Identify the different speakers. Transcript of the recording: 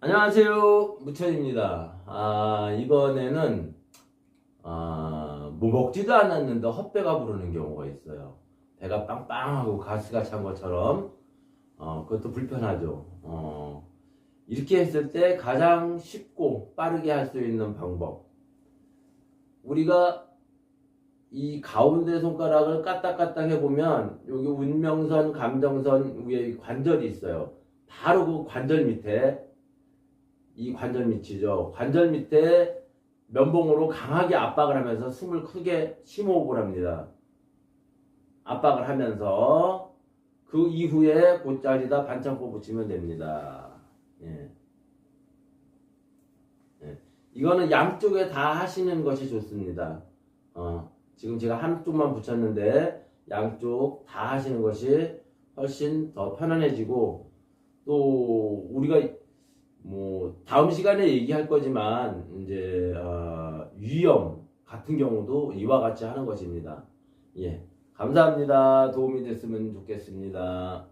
Speaker 1: 안녕하세요. 무천입니다. 아 이번에는 아 뭐 먹지도 않았는데 헛배가 부르는 경우가 있어요. 배가 빵빵하고 가스가 찬 것처럼. 어 그것도 불편하죠. 어 이렇게 했을 때 가장 쉽고 빠르게 할 수 있는 방법. 우리가 이 가운데 손가락을 까딱까딱 해보면 여기 운명선 감정선 위에 관절이 있어요. 바로 그 관절 밑에 이 관절 밑이죠. 관절 밑에 면봉으로 강하게 압박을 하면서 숨을 크게 심호흡을 합니다. 압박을 하면서 그 이후에 곧자리다 반창고 붙이면 됩니다. 예. 예. 이거는 양쪽에 다 하시는 것이 좋습니다. 어, 지금 제가 한쪽만 붙였는데 양쪽 다 하시는 것이 훨씬 더 편안해지고 또 우리가 뭐 다음 시간에 얘기할 거지만 이제 어, 위험 같은 경우도 이와 같이 하는 것입니다. 예, 감사합니다. 도움이 됐으면 좋겠습니다.